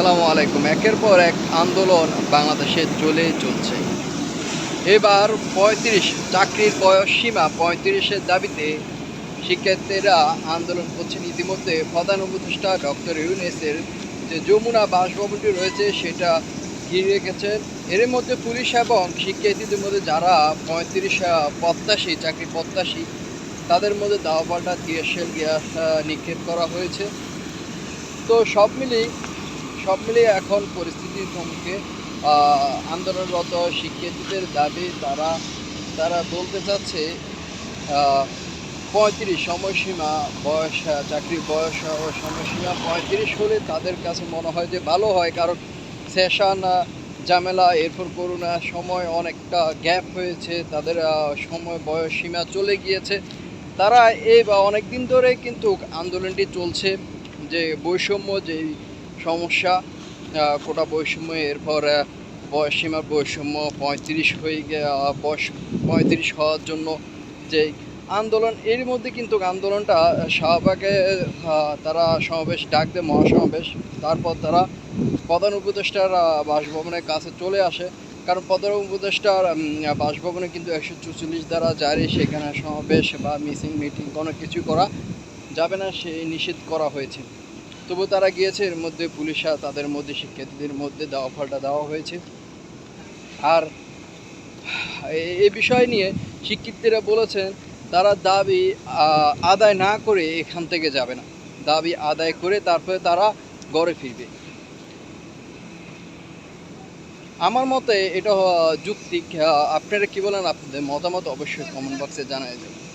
আসসালামু আলাইকুম। একের পর এক আন্দোলন বাংলাদেশে চলে চলছে। এবার পঁয়ত্রিশ চাকরির বয়স সীমা পঁয়ত্রিশের দাবিতে শিক্ষার্থীরা আন্দোলন করছেন। ইতিমধ্যে প্রধান উপদেষ্টা ডক্টর ইউনেসের যে যমুনা বাসভবনটি রয়েছে, সেটা ঘিরে রেখেছেন। এর মধ্যে পুলিশ এবং শিক্ষার্থীদের মধ্যে যারা পঁয়ত্রিশ প্রত্যাশী, চাকরি প্রত্যাশী, তাদের মধ্যে দাওয়া পাল্টা টিয়ারশেল গ্যাস নিক্ষেপ করা হয়েছে। তো সব মিলিয়ে সব মিলিয়ে এখন পরিস্থিতির সম্মুখে আন্দোলনরত শিক্ষার্থীদের দাবি তারা তারা বলতে চাচ্ছে পঁয়ত্রিশ সময়সীমা বয়স চাকরির বয়স সময়সীমা পঁয়ত্রিশ হলে তাদের কাছে মনে হয় যে ভালো হয়, কারণ সেশন ঝামেলা, এরপর করোনা সময় অনেকটা গ্যাপ হয়েছে, তাদের সময় বয়স সীমা চলে গিয়েছে। তারা এই বা অনেক দিন ধরে কিন্তু আন্দোলনটি চলছে, যে বৈষম্য যে সমস্যা কোটা বৈষম্য এরপর আহ, বয়স সীমার বৈষম্য পঁয়ত্রিশ হয়ে বয়স পঁয়ত্রিশ হওয়ার জন্য যে আন্দোলন এর মধ্যে কিন্তু আন্দোলনটা শাহবাগে তারা সমাবেশ ডাক দেয় মহাসমাবেশ। তারপর তারা প্রধান উপদেষ্টার বাসভবনের কাছে চলে আসে। কারণ প্রধান উপদেষ্টার বাসভবনে কিন্তু একশো চুচল্লিশ দ্বারা জারি সেখানে সমাবেশ বা মিসিং মিটিং কোনো কিছু করা যাবে না সে নিষেধ করা হয়েছে। তবু তারা গিয়েছে এর মধ্যে পুলিশরা তাদের মধ্যে শিক্ষার্থীদের মধ্যে দেওয়া ফলটা দেওয়া হয়েছে। আর এ- বিষয় নিয়ে শিক্ষার্থীরা বলেছেন তারা দাবি আদায় না করে এখান থেকে যাবে না। দাবি আদায় করে তারপরে তারা গড়ে ফিরবে। আমার মতে এটা আহ, যুক্তিক। আপনারা কি বলেন? আপনাদের মতামত অবশ্যই কমেন্ট বক্সে জানাই যাবেন